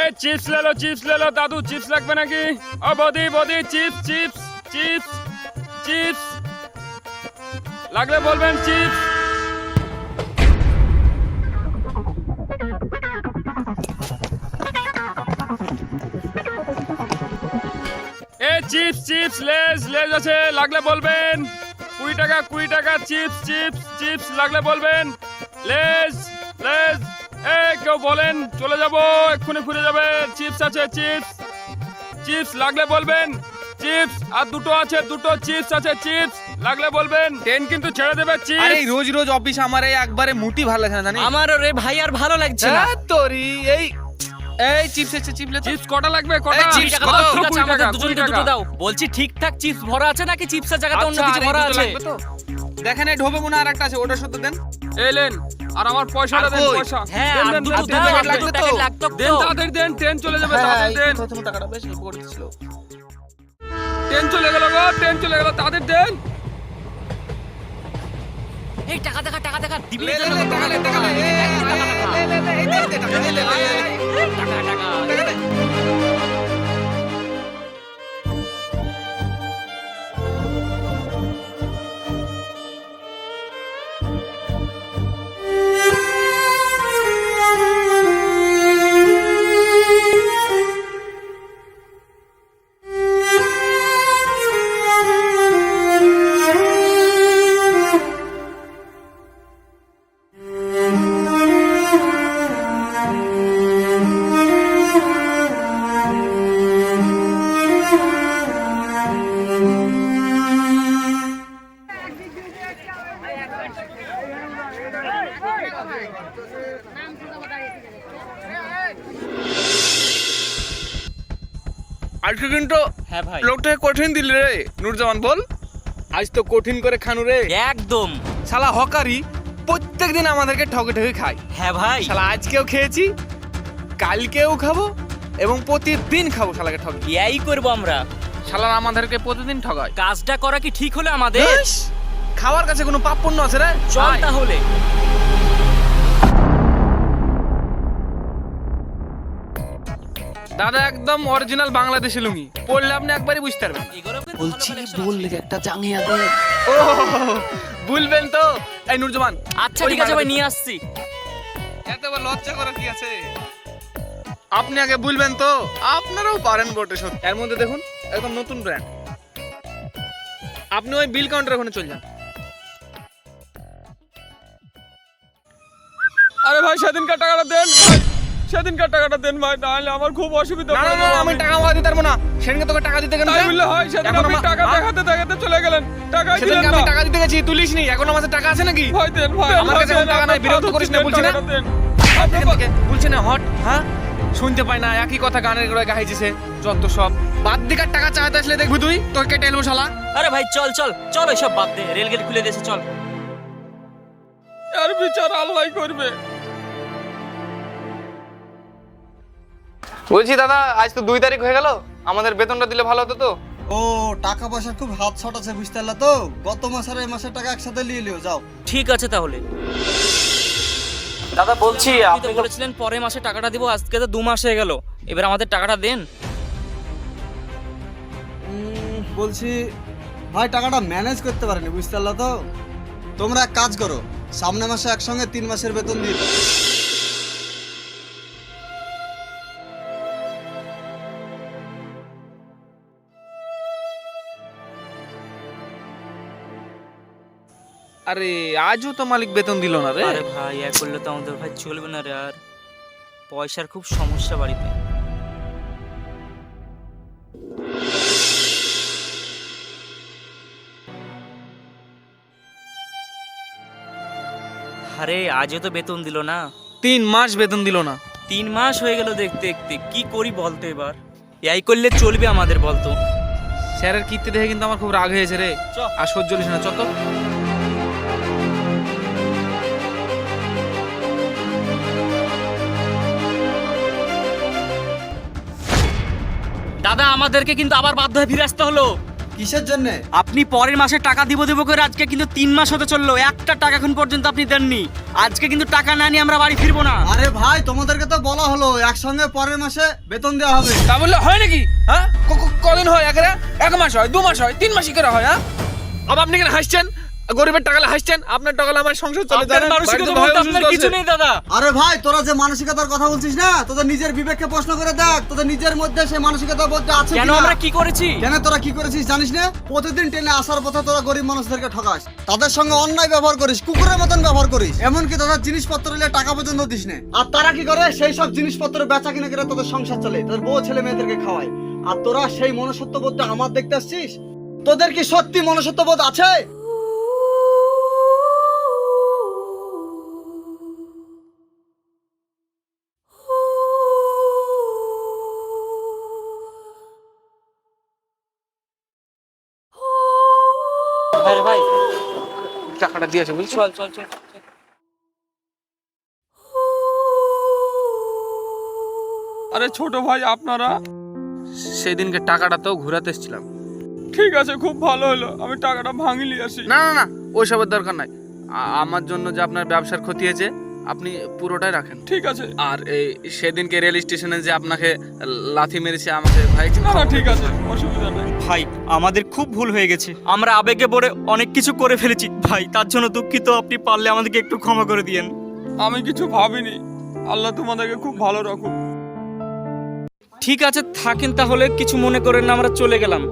এ chips লেলো chips লেলো, দাদু, chips লাগবে নাকি? ও বদি বদি, চিপস চিপস চিপস চিপস। লাগলে বলবেন চিপস। এ চিপস চিপস, লেজ লেজ আছে, লাগলে বলবেন। কুড়ি টাকা কুড়ি টাকা, চিপস চিপস চিপস, লাগলে বলবেন। লেজ লেজ। এ কেউ বলেন চলে যাব এক্ষুনি ফিরে যাবে। চিপস আছে চিপস। চিপস লাগলে বলবেন। চিপস আর দুটো আছে দুটো চিপস আছে চিপস লাগলে বলবেন। ট্রেন কিন্তু ছেড়ে দেবে আরে চিপস এই রোজ রোজ অফিস আমার এই একবারে মুটি ভালো লাগছে না জানি আমারও রে ভাই আর ভালো লাগছে না। হ্যাঁ, তোরি এই এই চিপস এসে চিপস চিপস কটা লাগবে কটা? এই চিপস টাকা? দাও, ঠিক আছে, কুড়ি আমাদের টাকা, দুজনকে দুটো টাকা। দাও। বলছি ঠিকঠাক চিপস ভরা আছে নাকি? চিপসের জায়গাতে অন্য আচ্ছা, কিছু আর এই ভরা দুটো আছে? লাগবে তো? দেখেন এই ঢোবে মনে হয় আর একটা আছে ওটা সত্য দেন। এলেন আর আমার পয়সাটা দেন পয়সা হ্যাঁ দেন, দেন, দেন, লাগতো দেন তাড়াতাড়ি দেন ট্রেন চলে যাবে হ্যাঁ, তাড়াতাড়ি দেন প্রথম টাকাটা বেশ পড়ছিল ট্রেন চলে গেল গো ট্রেন চলে গেল তাদের দেন এই টাকা দেখা টাকা দেখা দিবি টাকা টাকা টাকা টাকা টাকা টাকা লে, লে, লে, লে, লে, টাকা, টাকা। টাকা আজকে কিন্তু হ্যাঁ ভাই। লোকটাকে কঠিন দিল রে নুরজামান বল। আজ তো কঠিন করে খানু রে। একদম। শালা হকারি প্রত্যেক দিন আমাদেরকে ঠকে ঠকে খায়। হ্যাঁ ভাই। শালা আজকেও খেয়েছি কালকেও খাব এবং প্রতিদিন খাব শালাকে ঠকে। এই করব আমরা। শালা আমাদেরকে প্রতিদিন ঠকায় কাজটা করা কি ঠিক হলো আমাদের? খাওয়ার কাছে কোনো পাপ পুণ্য আছে রে? চল। তাহলে। দাদা একদম অরিজিনাল বাংলাদেশি লুঙ্গি। পড়লে আপনি একবারই বুঝতে পারবেন। বলছি বললে একটা জাঙ্গিয়া দে ও ভুলবেন তো। এই নুরজামান আচ্ছা ঠিক আছে ভাই নিয়ে আসছি। এত আবার লজ্জা করার কি আছে? আপনি আগে ভুলবেন তো। আপনারাও পারেন বটে সত্যি। এর মধ্যে দেখুন একদম নতুন ব্র্যান্ড আপনি ওই বিল কাউন্টার ওখানে চলে যান। আরে ভাই সেদিনকার টাকাটা দেন। ভাই সেদিনকার টাকাটা দেন ভাই? নাহলে আমার খুব অসুবিধা না না। আমি টাকা মারা দিতে পারব না। সেদিনকে তোকে টাকা দিতে গেলাম তাই বললে হয় সেদিন আপনি টাকা দেখাতে দেখাতে চলে গেলেন। টাকাই দিলেন না। আমি টাকা দিতে গেছি তুলিস নি। এখন আমার কাছে টাকা আছে নাকি? ভাই দেন ভাই আমার কাছে টাকা নাই, বিরক্ত করিস না, বলছি না? বলছে না হট হ্যাঁ? শুনতে পাই না একই কথা গানের গোড়ায় গাইছে সে যত সব। বাদ দিকার টাকা চাইতে আসলে দেখবি তুই তোর কেটে এলবো শালা? আরে ভাই চল চল চল এসব বাদ দে রেলগেট খুলে দিয়েছে চল। আর বিচার আল্লাহ করবে। বলছি দাদা আজ তো দুই তারিখ হয়ে গেল। আমাদের বেতনটা দিলে ভালো হতো তো? ও টাকা পয়সার খুব হাত শট আছে বুঝতে পারলা তো? গত মাস আর এই মাসের টাকা একসাথে নিয়ে লিও যাও। ঠিক আছে তাহলে। দাদা বলছি আপনি তো বলেছিলেন পরের মাসে টাকাটা দিব আজকে তো দু মাস হয়ে গেল। এবার আমাদের টাকাটা দেন। বলছি ভাই টাকাটা ম্যানেজ করতে পারেনি বুঝতে পারলা তো? তোমরা এক কাজ করো সামনে মাসে একসঙ্গে তিন মাসের বেতন দিয়ে আরে আজও তো মালিক বেতন দিল না রে। আরে ভাই এক করলে তো আমাদের ভাই চলবে না রে আর। পয়সার খুব সমস্যা বাড়িতে। আরে আজও তো বেতন দিল না। তিন মাস বেতন দিল না। তিন মাস হয়ে গেল দেখতে দেখতে। কি করি বলতো এবার? এই করলে চলবে আমাদের বলতো। স্যারের কীর্তি দেখে কিন্তু আমার খুব রাগ হয়েছে রে। চ। আর সহ্য হলিস না। চত দাদা আমাদেরকে কিন্তু আবার বাধ্য হয়ে ফিরে আসতে হলো। কিসের জন্য? আপনি পরের মাসে টাকা দিব দিব করে আজকে কিন্তু তিন মাস হতে চলল। একটা টাকা এখন পর্যন্ত আপনি দেননি। আজকে কিন্তু টাকা না নিয়ে আমরা বাড়ি ফিরবো না। আরে ভাই তোমাদেরকে তো বলা হলো একসঙ্গে পরের মাসে বেতন দেওয়া হবে। তা বললে হয় নাকি? হ্যাঁ? কদিন হয় এক এক মাস হয় দু মাস হয় তিন মাসই করে হয় হ্যাঁ? আবার আপনি কেন হাসছেন? গরিবের টাকালে হাসছেন আপনার টাকালে আমার সংসার চলে মানসিকতা বলতে আপনার কিছু নেই দাদা। আরে ভাই তোরা যে মানসিকতার কথা বলছিস না তোদের নিজের বিবেককে প্রশ্ন করে দেখ তোদের নিজের মধ্যে সেই মানসিকতা বলতে আছে কেন আমরা কি করেছি? কেন তোরা কি করেছিস জানিস না? প্রতিদিন ট্রেনে আসার পথে তোরা গরিব মানুষদেরকে ঠকাস। তাদের সঙ্গে অন্যায় ব্যবহার করিস কুকুরের মতন ব্যবহার করিস। এমনকি তাদের জিনিসপত্র নিলে টাকা পর্যন্ত দিস না। আর তারা কি করে? সেই সব জিনিসপত্র বেচা কিনে করে তোদের সংসার চলে তোদের বউ ছেলে মেয়েদেরকে খাওয়ায়। আর তোরা সেই মনুষ্যত্ব বোধটা আমার দেখতে আসছিস? তোদের কি সত্যি মনুষ্যত্ব বোধ আছে? ভাই টাকাটা দিয়েছে বুঝলি? চল চল চল আরে ছোট ভাই আপনারা? সেদিনকে টাকাটা তো ঘুরাতে এসেছিলাম। ঠিক আছে খুব ভালো হলো। আমি টাকাটা ভাঙিলি আসি। না না না ওইসবের দরকার নাই। আমার জন্য যে আপনার ব্যবসার ক্ষতি হয়েছে আপনি পুরোটাই রাখেন। ঠিক আছে। আর এই সেদিনকে রেল স্টেশনে যে আপনাকে লাথি মেরেছে আমাকে ভাই না না ঠিক আছে অসুবিধা নেই। ভাই আমাদের খুব ভুল হয়ে গেছে। আমরা আবেগে পড়ে অনেক কিছু করে ফেলেছি। ভাই তার জন্য দুঃখিত আপনি পারলে আমাদেরকে একটু ক্ষমা করে দিয়েন। আমি কিছু ভাবিনি। আল্লাহ তোমাদেরকে খুব ভালো রাখুক। ঠিক আছে থাকেন তাহলে কিছু মনে করেন না আমরা চলে গেলাম।